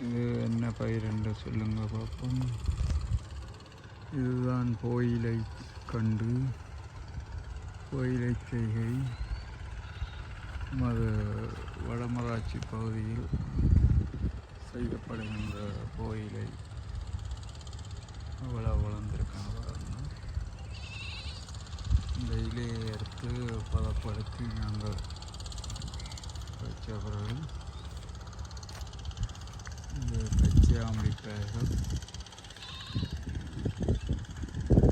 இது என்ன பயிர் என்று சொல்லுங்க பார்ப்போம். இதுதான் கோயிலை கண்டு கோயிலை செய்கை நமது வடமராட்சி பகுதியில் செய்யப்படுகின்ற கோயிலை அவ்வளோ வளர்ந்துருக்காங்க இந்த இலையை எடுத்து பதப்படுத்தி நாங்கள் வச்ச பிறகு பச்சை கச்சியாமணி பெயர்கள்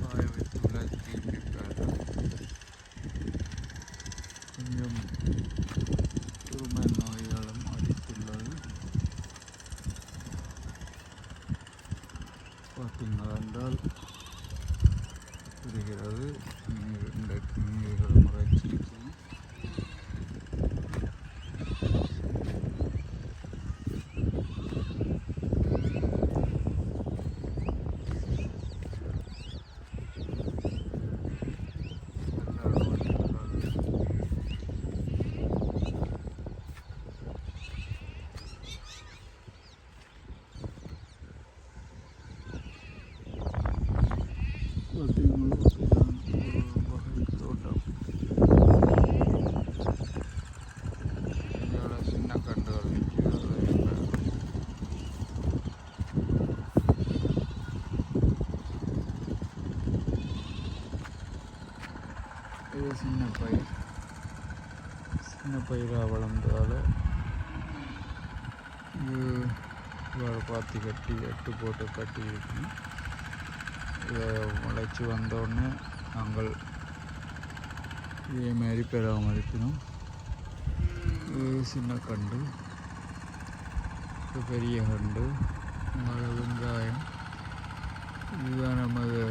காய வைத்துள்ள தீம்பி பெயர்கள் கொஞ்சம் துருமை நோயாலும் அடித்துள்ளது பார்த்தீங்கள் என்றால் புரிகிறது நீர் இன்றைக்கு நீர்கள் முறைச்சிருக்கணும் பார்த்தீங்களா இதுதான் ஒரு வகை தோட்டம் இந்தியாவில் சின்ன கண்டுகள் நிற்கிறது இப்போ இது சின்ன பயிர் சின்ன பயிராக வளர்ந்ததால் இவ்வளோ பாத்தி கட்டி எட்டு போட்டு கட்டி இருக்கணும் இதை முளைச்சி வந்தோடனே நாங்கள் இதே மாதிரி பராமரிக்கணும் சின்ன கண்டு பெரிய கண்டு மழை வெங்காயம். இதுதான் நமது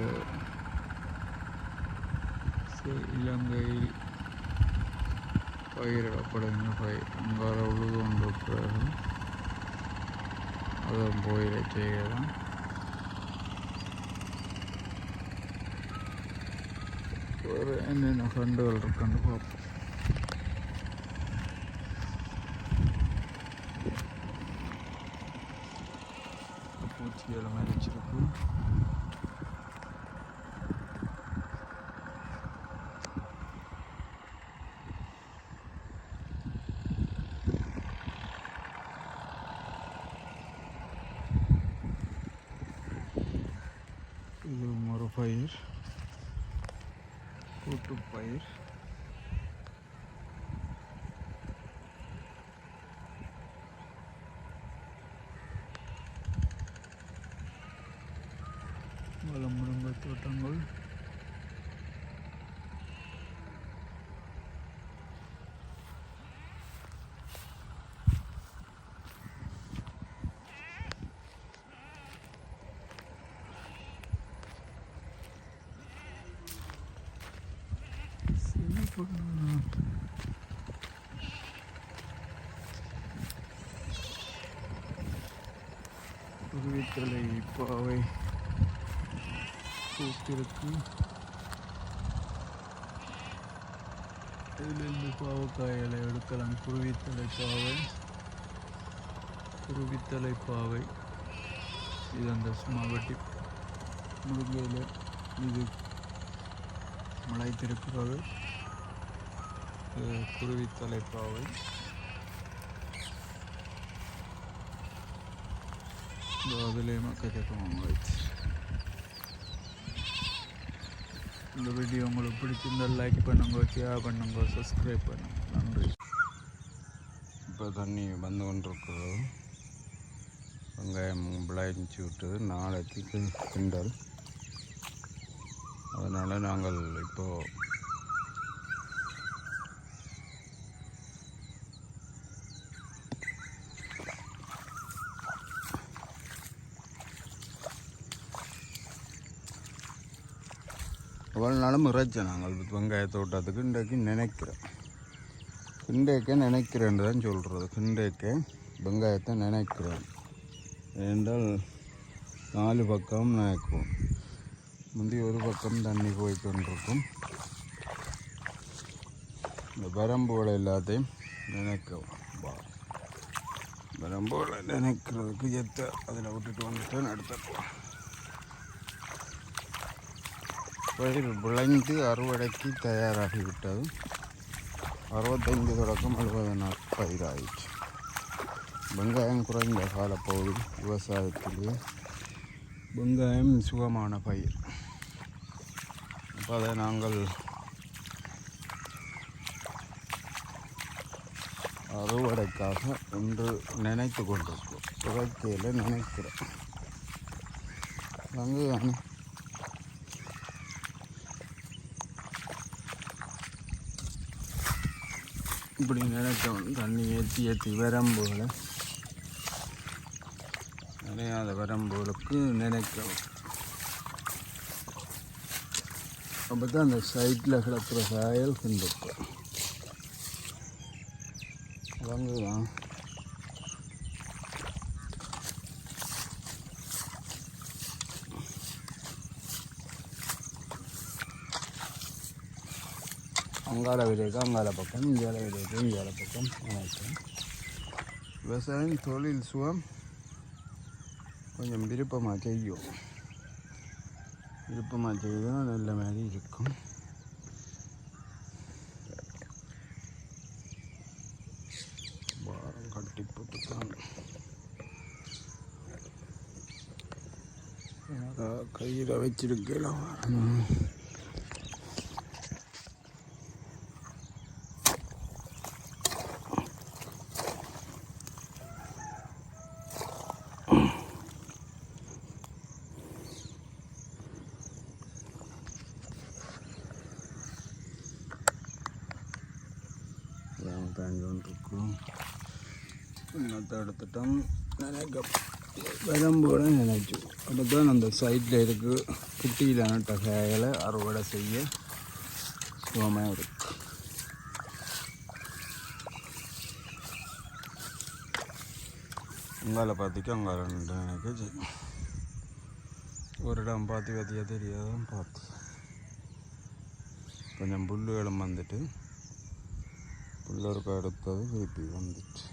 இலங்கையில் പയ്യപ്പെടുന്നു പയ്യ വേറെ ഉള്ളതുകൊണ്ട് ഇപ്പോഴും അതും പോയി ചെയ്യണം. വേറെ എന്നെ ഫ്രണ്ടുകൾ ഇരിക്കുന്നുണ്ട് പാപ്പ പൂച്ചികൾ മരിച്ചിരിക്കും tuh pair malam menembak tanggal. குருவித்தலை பாவை பூத்திருக்கு. இதிலிருந்து பாவக்காய்களை எடுக்கலாம். குருவித்தலை பாவை. குருவித்தலை பாவை. இது அந்த சும்மாவட்டி முருங்கையில் இது முளைத்திருக்கிறது. குருவித்தலை பாவை இதோ அதிலே மக்கள் இந்த வீடியோ உங்களுக்கு பிடிச்சிருந்தால் லைக் பண்ணுங்க ஷேர் பண்ணுங்க சப்ஸ்கிரைப் பண்ணுங்க. நன்றி. இப்போ தண்ணி வந்து கொண்டிருக்கிறது வெங்காயம் விளைஞ்சி விட்டு நாளைக்கு கிண்டல். அதனால் நாங்கள் இப்போது எவ்வளோ நாளும் நாங்கள் வெங்காய தோட்டத்துக்கு இன்றைக்கு நினைக்கிறோம். கிண்டேக்க நினைக்கிறேன்னு தான் சொல்கிறது கிண்டேக்க வெங்காயத்தை நினைக்கிறேன் என்றால் நாலு பக்கம் நினைக்கும். முந்தி ஒரு பக்கம் தண்ணி போய் கொண்டிருக்கும். இந்த வரம்போட எல்லாத்தையும் நினைக்கவும். வா. வரும்போல் நினைக்கிறதுக்கு எத்த அதில் விட்டுட்டு வந்துட்டு எடுத்துக்கலாம் பயிர் விளைந்து அறுவடைக்கு தயாராகிவிட்டது. அறுபத்தைந்து தொடக்கம் எழுபது நாள் பயிராயிற்று வெங்காயம் குறைந்த காலப்பகுதி விவசாயத்திலே வெங்காயம் சுகமான பயிர். அப்போ அதை நாங்கள் அறுவடைக்காக ஒன்று நினைத்து கொண்டிருக்கிறோம். சுவைக்கையில் நினைக்கிறோம். வெங்காயம் இப்படி நினைச்சோம். தண்ணி ஏற்றி ஏற்றி வரம்போல. நிறையாத வரம்போலுக்கு நினைக்கிறோம் அப்போ தான் அந்த சைட்டில் கிடக்கிற சாயல் கிண்டிருக்கும் வாங்குதான் அங்கால விதைக்கு அங்கால பக்கம் இந்தியால விதைக்கு இந்தியால பக்கம் நினைக்கிறேன் விவசாயம் தொழில் சுகம். கொஞ்சம் விருப்பமாக செய்யும் விருப்பமாக செய்தால் நல்ல மாதிரி இருக்கும். வாரம் கட்டி போட்டுக்கலாம் கையில் வச்சிருக்கலாம் பேஞ்சோன்ட்ருக்கும் இன்னத்தை எடுத்துட்டோம். நினைக்க வரம்போட நினைச்சு. அப்போ தான் அந்த சைட்டில் இருக்கு. குட்டியில் நட்ட காயலை அறுவடை செய்ய சுகமாக இருக்கு. அங்கால பார்த்துக்க அங்கால ரெண்டு எனக்கு ஒரு இடம் பார்த்து பார்த்தியா தெரியாதான் பார்த்து கொஞ்சம் புல்லுகளும் வந்துட்டு புல்லருக்கு அடுத்தது திருப்பி வந்துச்சு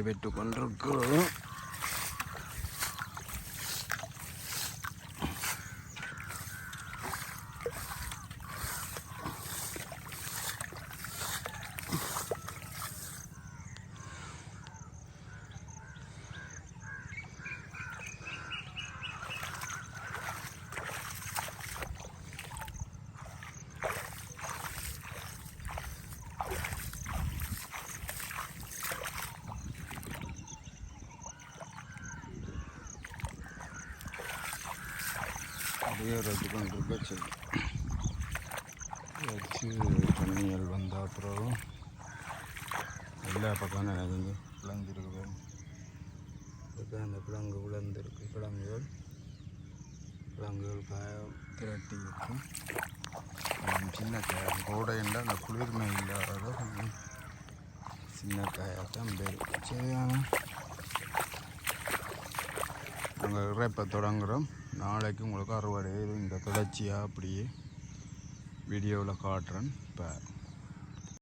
நடைபெற்று கொண்டிருக்கிறோம். அப்படியே ரத்து பண்ணிருக்க சரி வச்சு தண்ணியல் வந்த அப்புறம் எல்லா பக்கம் எனக்கு வந்து விளங்கிருக்கு அந்த கிழங்கு விளந்திருக்கு கிழங்குகள் கிழங்குகள் காய திரட்டி இருக்கும் சின்ன காயம் கோடைண்டா அந்த குளிர்மை இல்லாத கொஞ்சம் சின்ன காயாத்தான் பேர் சரியான நாங்கள் இப்போ தொடங்குறோம் நாளைக்கு உங்களுக்கு அறுவடை இது இந்த தொடர்ச்சியாக அப்படியே வீடியோவில் காட்டுறேன். இப்போ